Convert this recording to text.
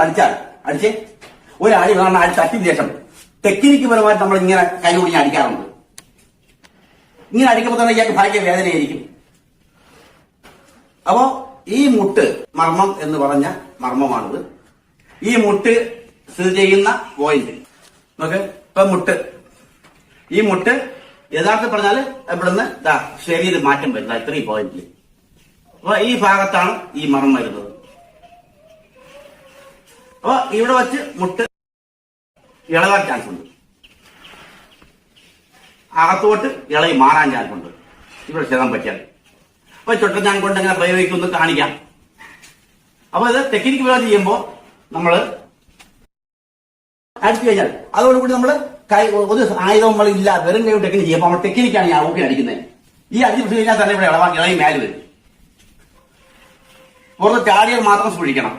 അടിച്ചാൽ അടിച്ച്? ഒരടി പറഞ്ഞ അടി തട്ടിന് ശേഷം ടെക്നിക്ക് പരമായി നമ്മൾ ഇങ്ങനെ കൈ കുടിഞ്ഞ് അടിക്കാറുണ്ട്. ഇങ്ങനെ അടിക്കുമ്പോൾ തന്നെ ഇയാൾക്ക് ഭയങ്കര വേദനയായിരിക്കും. അപ്പോ ഈ മുട്ട് മർമ്മം എന്ന് പറഞ്ഞ മർമ്മമാണിത്. ഈ മുട്ട് സ്ഥിതി ചെയ്യുന്ന പോയിന്റ് നോക്ക് ഇപ്പൊ മുട്ട്. ഈ മുട്ട് യഥാർത്ഥ പറഞ്ഞാൽ ഇവിടുന്ന് ശരീരം മാറ്റം വരുന്നത് ഇത്രയും പോയിന്റിൽ അപ്പൊ ഈ ഭാഗത്താണ് ഈ മർമ്മം വരുന്നത്. അപ്പൊ ഇവിടെ വച്ച് മുട്ട് ഇളകാൻ ചാൻസ് ഉണ്ട്. അകത്തോട്ട് ഇളകി മാറാൻ ചാൻസ് ഉണ്ട്. ഇവിടെ ചേരാൻ പറ്റിയാൽ. അപ്പൊ ചുട്ട ഞാൻ കൊണ്ട് അങ്ങനെ പ്രയോഗിക്കുമെന്ന് കാണിക്കാം. അപ്പൊ ഇത് ടെക്നിക്ക് വിവാദം ചെയ്യുമ്പോൾ നമ്മൾ അടിച്ചു കഴിഞ്ഞാൽ അതോടുകൂടി നമ്മൾ കൈ ഒരു ആയുധം നമ്മൾ ഇല്ല വെറും കൈ ടെക്നിക്ക് ചെയ്യുമ്പോൾ നമ്മൾ ടെക്നിക്കാണ് ഈ ഊക്കി അടിക്കുന്നത് ഈ അടിച്ച് പിടിച്ചു കഴിഞ്ഞാൽ തന്നെ ഇവിടെ ഇളവാൻ ഇളകി മേലെ വരും. പുറത്ത് ചാടിയാൽ മാത്രം സൂക്ഷിക്കണം.